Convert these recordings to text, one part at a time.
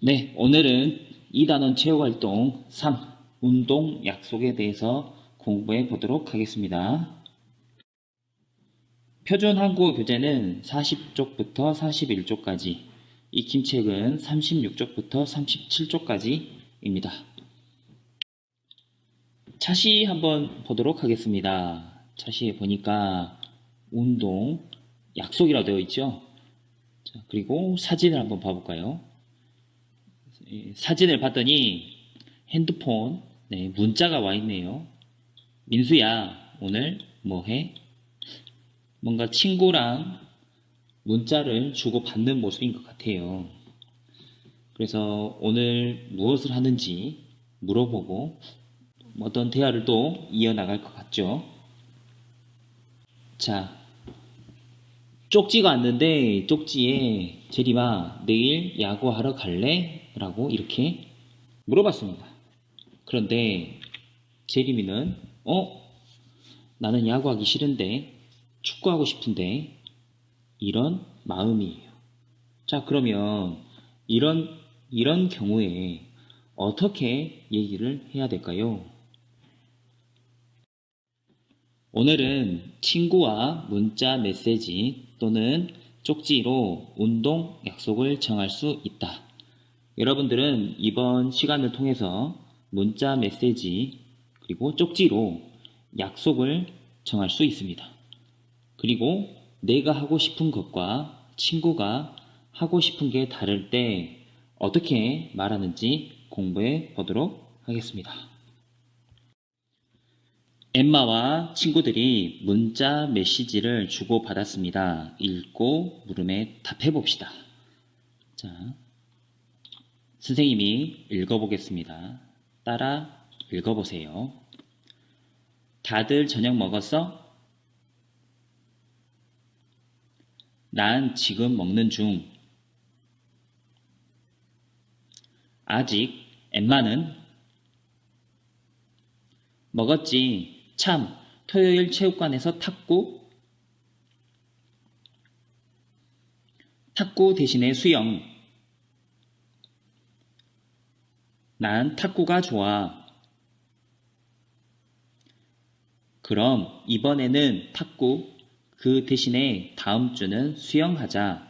네, 오늘은 2단원 체육활동 3 운동 약속에 대해서 공부해 보도록 하겠습니다. 표준 한국어 교재는 40쪽부터 41쪽까지, 익힘 책은 36쪽부터 37쪽까지입니다. 차시 한번 보도록 하겠습니다. 차시에 보니까 운동, 약속이라고 되어 있죠. 자, 그리고 사진을 한번 봐볼까요? 이 사진을 봤더니 핸드폰 네, 문자가 와 있네요. 민수야, 오늘 뭐 해? 뭔가 친구랑 문자를 주고 받는 모습인 것 같아요. 그래서 오늘 무엇을 하는지 물어보고 어떤 대화를 또 이어나갈 것 같죠. 자, 쪽지가 왔는데 쪽지에 제리마 내일 야구하러 갈래? 라고 이렇게 물어봤습니다. 그런데 제리미는 어? 나는 야구하기 싫은데 축구하고 싶은데 이런 마음이에요. 자 그러면 이런 이런 경우에 어떻게 얘기를 해야 될까요? 오늘은 친구와 문자 메시지 또는 쪽지로 운동 약속을 정할 수 있다. 여러분들은 이번 시간을 통해서 문자 메시지 그리고 쪽지로 약속을 정할 수 있습니다. 그리고 내가 하고 싶은 것과 친구가 하고 싶은 게 다를 때 어떻게 말하는지 공부해 보도록 하겠습니다. 엠마와 친구들이 문자 메시지를 주고받았습니다. 읽고 물음에 답해 봅시다. 자, 선생님이 읽어보겠습니다. 따라 읽어보세요. 다들 저녁 먹었어? 난 지금 먹는 중. 아직 엠마는 먹었지. 참, 토요일 체육관에서 탁구? 탁구 대신에 수영. 난 탁구가 좋아. 그럼 이번에는 탁구, 그 대신에 다음 주는 수영하자.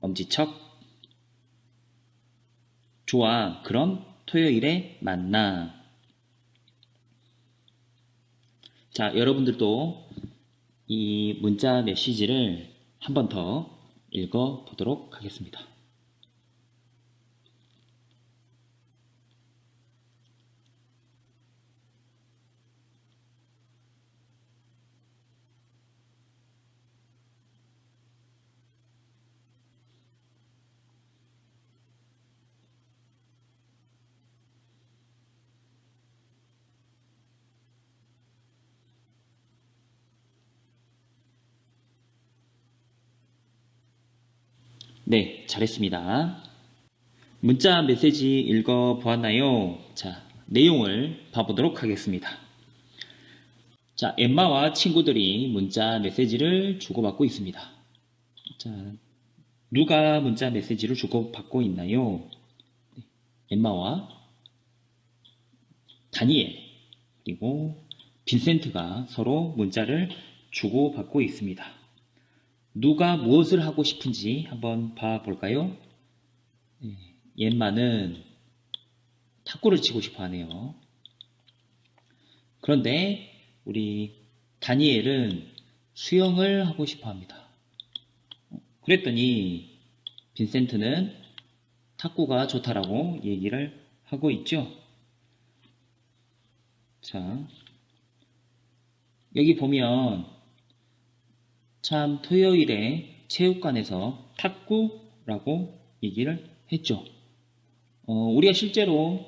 엄지척. 좋아. 그럼 토요일에 만나. 자, 여러분들도 이 문자 메시지를 한 번 더 읽어 보도록 하겠습니다. 네, 잘했습니다. 문자 메시지 읽어 보았나요? 자, 내용을 봐보도록 하겠습니다. 자, 엠마와 친구들이 문자 메시지를 주고받고 있습니다. 자, 누가 문자 메시지를 주고받고 있나요? 네, 엠마와 다니엘, 그리고 빈센트가 서로 문자를 주고받고 있습니다. 누가 무엇을 하고 싶은지 한번 봐볼까요? 옌마는 탁구를 치고 싶어 하네요. 그런데 우리 다니엘은 수영을 하고 싶어 합니다. 그랬더니 빈센트는 탁구가 좋다라고 얘기를 하고 있죠. 자, 여기 보면 참 토요일에 체육관에서 탁구라고 얘기를 했죠. 어, 우리가 실제로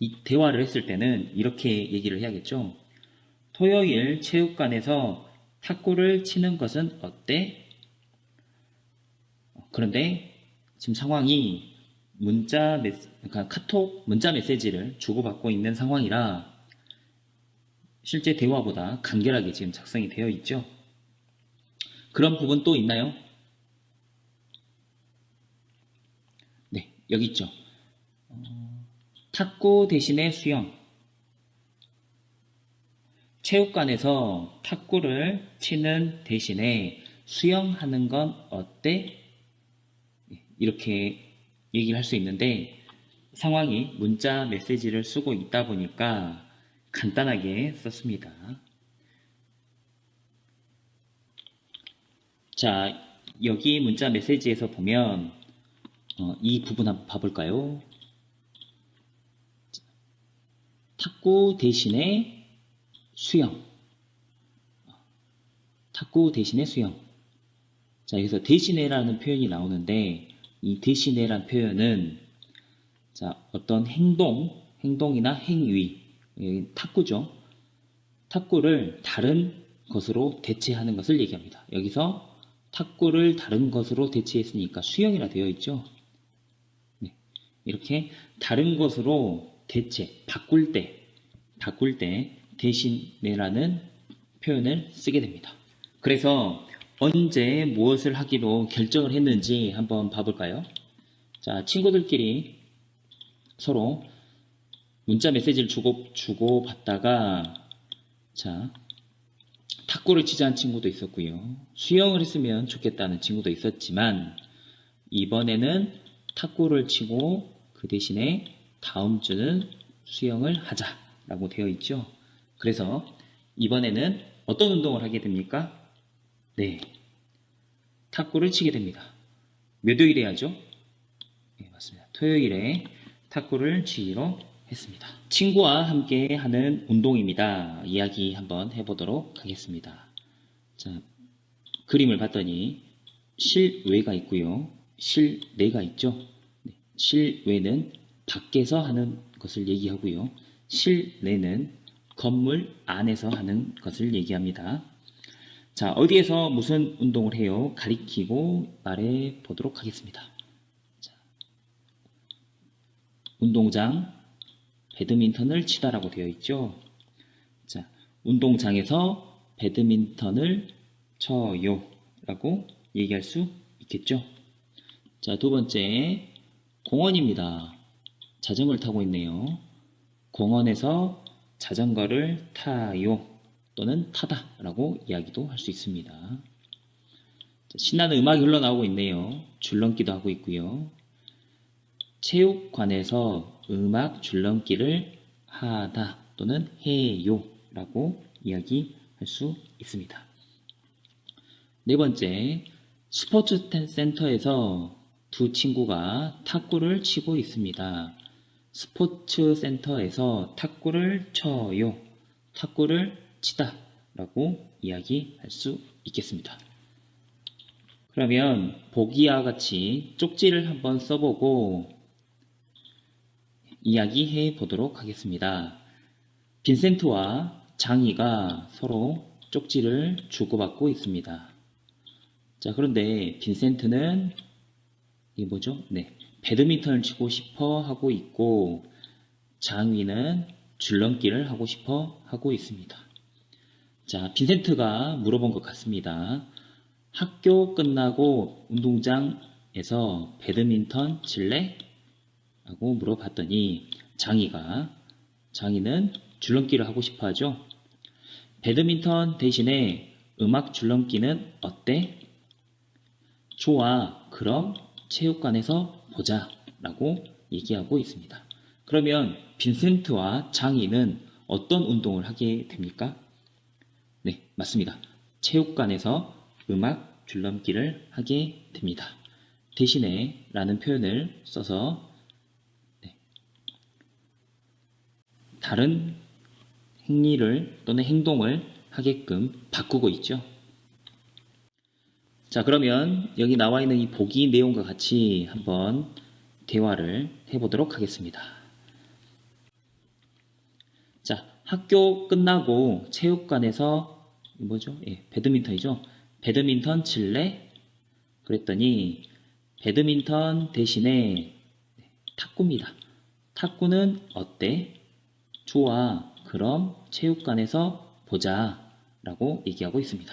이 대화를 했을 때는 이렇게 얘기를 해야겠죠. 토요일 체육관에서 탁구를 치는 것은 어때? 그런데 지금 상황이 문자 메시, 그러니까 카톡 문자 메시지를 주고받고 있는 상황이라 실제 대화보다 간결하게 지금 작성이 되어 있죠. 그런 부분 또 있나요? 여기 있죠. 어, 탁구 대신에 수영. 체육관에서 탁구를 치는 대신에 수영하는 건 어때? 이렇게 얘기를 할 수 있는데 상황이 문자 메시지를 쓰고 있다 보니까 간단하게 썼습니다. 자, 여기 문자 메시지에서 보면 어, 이 부분 한번 봐볼까요? 탁구 대신에 수영. 탁구 대신에 수영. 자, 여기서 대신에라는 표현이 나오는데 이 대신에라는 표현은 자, 어떤 행동, 행동이나 행위, 예, 탁구죠. 탁구를 다른 것으로 대체하는 것을 얘기합니다. 여기서 탁구를 다른 것으로 대체했으니까 수영이라 되어 있죠. 네, 이렇게 다른 것으로 대체, 바꿀 때, 바꿀 때 대신에라는 표현을 쓰게 됩니다. 그래서 언제 무엇을 하기로 결정을 했는지 한번 봐볼까요? 자, 친구들끼리 서로 문자 메시지를 주고, 주고 받다가, 자, 탁구를 치자는 친구도 있었고요. 수영을 했으면 좋겠다는 친구도 있었지만, 이번에는 탁구를 치고 그 대신에 다음 주는 수영을 하자라고 되어 있죠. 그래서 이번에는 어떤 운동을 하게 됩니까? 네. 탁구를 치게 됩니다. 몇 요일에 하죠? 네, 맞습니다. 토요일에 탁구를 치기로 했습니다. 친구와 함께 하는 운동입니다. 이야기 한번 해보도록 하겠습니다. 자, 그림을 봤더니 실외가 있고요. 실내가 있죠. 네, 실외는 밖에서 하는 것을 얘기하고요. 실내는 건물 안에서 하는 것을 얘기합니다. 자, 어디에서 무슨 운동을 해요? 가리키고 말해 보도록 하겠습니다. 자, 운동장, 배드민턴을 치다라고 되어 있죠. 자, 운동장에서 배드민턴을 쳐요. 라고 얘기할 수 있겠죠. 자, 두 번째, 공원입니다. 자전거를 타고 있네요. 공원에서 자전거를 타요. 또는 타다 라고 이야기도 할 수 있습니다. 자, 신나는 음악이 흘러나오고 있네요. 줄넘기도 하고 있고요. 체육관에서 음악 줄넘기를 하다 또는 해요 라고 이야기할 수 있습니다. 네 번째, 스포츠 센터에서 두 친구가 탁구를 치고 있습니다. 스포츠 센터에서 탁구를 쳐요. 탁구를 치다 라고 이야기할 수 있겠습니다. 그러면 보기와 같이 쪽지를 한번 써보고 이야기해 보도록 하겠습니다. 빈센트와 장이가 서로 쪽지를 주고받고 있습니다. 자, 그런데 빈센트는 이게 뭐죠? 네. 배드민턴을 치고 싶어 하고 있고 장위는 줄넘기를 하고 싶어 하고 있습니다. 자, 빈센트가 물어본 것 같습니다. 학교 끝나고 운동장에서 배드민턴 칠래? 라고 물어봤더니 장이가 장이는 줄넘기를 하고 싶어 하죠. 배드민턴 대신에 음악 줄넘기는 어때? 좋아. 그럼 체육관에서 보자. 라고 얘기하고 있습니다. 그러면 빈센트와 장이는 어떤 운동을 하게 됩니까? 네, 맞습니다. 체육관에서 음악 줄넘기를 하게 됩니다. 대신에 라는 표현을 써서 다른 행위를 또는 행동을 하게끔 바꾸고 있죠. 자, 그러면 여기 나와 있는 이 보기 내용과 같이 한번 대화를 해보도록 하겠습니다. 자, 학교 끝나고 체육관에서 뭐죠? 예, 배드민턴이죠. 배드민턴 칠래? 그랬더니 배드민턴 대신에 탁구입니다. 탁구는 어때? 좋아. 그럼 체육관에서 보자. 라고 얘기하고 있습니다.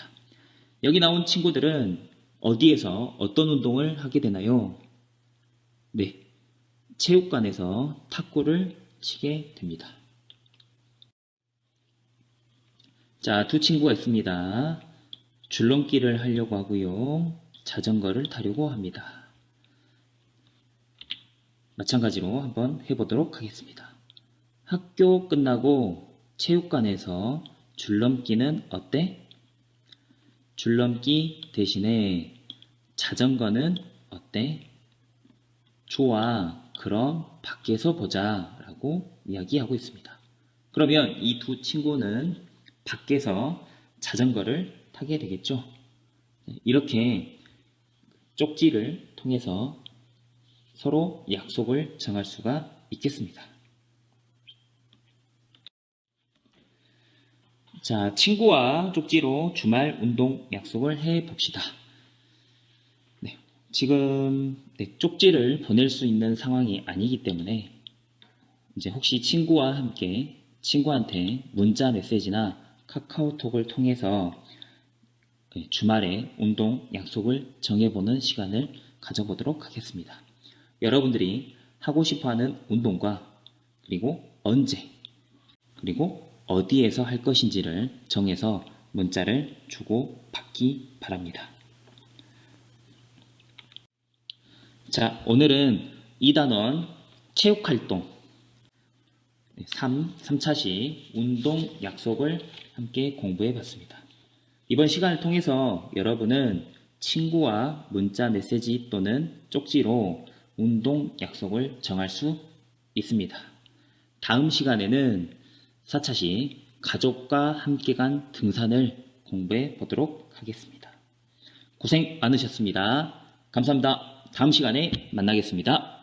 여기 나온 친구들은 어디에서 어떤 운동을 하게 되나요? 네. 체육관에서 탁구를 치게 됩니다. 자, 두 친구가 있습니다. 줄넘기를 하려고 하고요. 자전거를 타려고 합니다. 마찬가지로 한번 해보도록 하겠습니다. 학교 끝나고 체육관에서 줄넘기는 어때? 줄넘기 대신에 자전거는 어때? 좋아. 그럼 밖에서 보자. 라고 이야기하고 있습니다. 그러면 이 두 친구는 밖에서 자전거를 타게 되겠죠. 이렇게 쪽지를 통해서 서로 약속을 정할 수가 있겠습니다. 자, 친구와 쪽지로 주말 운동 약속을 해 봅시다. 네, 지금 네, 쪽지를 보낼 수 있는 상황이 아니기 때문에 이제 혹시 친구와 함께 친구한테 문자 메시지나 카카오톡을 통해서 네, 주말에 운동 약속을 정해보는 시간을 가져보도록 하겠습니다. 여러분들이 하고 싶어 하는 운동과 그리고 언제 그리고 어디에서 할 것인지를 정해서 문자를 주고 받기 바랍니다. 자, 오늘은 2단원 체육활동 3, 3차시 운동 약속을 함께 공부해 봤습니다. 이번 시간을 통해서 여러분은 친구와 문자 메시지 또는 쪽지로 운동 약속을 정할 수 있습니다. 다음 시간에는 4차 시 가족과 함께 간 등산을 공부해 보도록 하겠습니다. 고생 많으셨습니다. 감사합니다. 다음 시간에 만나겠습니다.